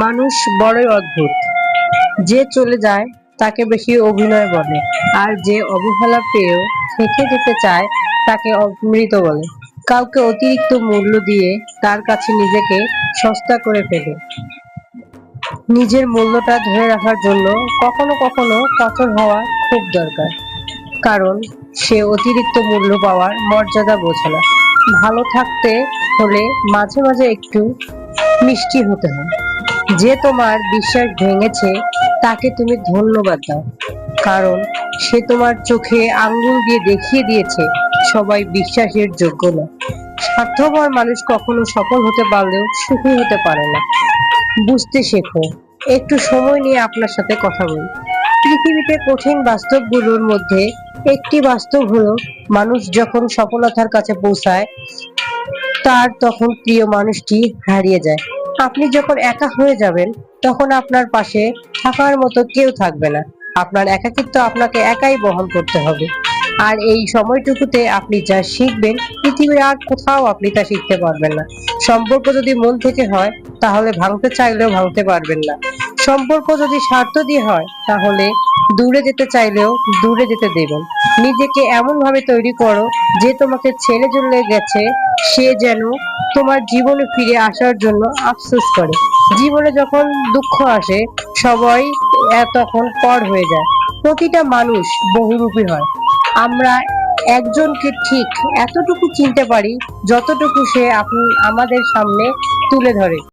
মানুষ বড়ই অদ্ভুত। যে চলে যায়, তাকে বেশি অভিনয় বলে। আর যে অবহেলা পেয়েও থেকে যেতে চায়, তাকে অমৃত বলে। কাউকে অতিরিক্ত মূল্য দিয়ে তার কাছে নিজেকে সস্তা করে ফেলে। নিজের মূল্যটা ধরে রাখার জন্য কখনো কখনো কঠোর হওয়া খুব দরকার। কারণ সে অতিরিক্ত মূল্য পাওয়ার মর্যাদা বোঝে না। ভালো থাকতে হলে মাঝে মাঝে একটু মিষ্টি হতে হয়। যে তোমার বিশ্বাস ভেঙেছে, তাকে তুমি ধন্যবাদ দাও। কারণ সে তোমার চোখে আঙ্গুল দিয়ে দেখিয়ে দিয়েছে, সবাই বিশ্বাসের যোগ্য না। স্বার্থপর মানুষ কখনো সফল হতে পারলেও সুখী হতে পারে না। বুঝতে শেখো, একটু সময় নিয়ে আপনার সাথে কথা বলি। পৃথিবীতে কঠিন বাস্তবগুলোর মধ্যে একটি বাস্তব হলো, মানুষ যখন সফলতার কাছে পৌঁছায়, তার তখন প্রিয় মানুষটি হারিয়ে যায়। আপনি যখন একা হয়ে যাবেন, তখন আপনার পাশে থাকার মতো কেউ থাকবে না। আপনার একাকিত্ব আপনাকে একাই বহন করতে হবে। আর এই সময়টুকুতে আপনি যা শিখবেন, পৃথিবীর আর কোথাও আপনি তা শিখতে পারবেন না। সম্পর্ক যদি মন থেকে হয়, তাহলে ভাঙতে চাইলেও ভাঙতে পারবেন না। সম্পর্ক যদি স্বার্থ দিয়ে হয়, তাহলে দূরে যেতে চাইলেও দূরে যেতে দেবেন। নিজেকে এমন ভাবে তৈরি করো যে তোমাকে ছেড়ে চলে গেছে, সে যেন তোমার জীবনে ফিরে আসার জন্য আফসোস করে। জীবনে যখন দুঃখ আসে, সবাই তখন পর হয়ে যায়। প্রতিটা মানুষ বহুরূপী হয়। আমরা একজনকে ঠিক এতটুকু চিনতে পারি, যতটুকু সে আপনি আমাদের সামনে তুলে ধরে।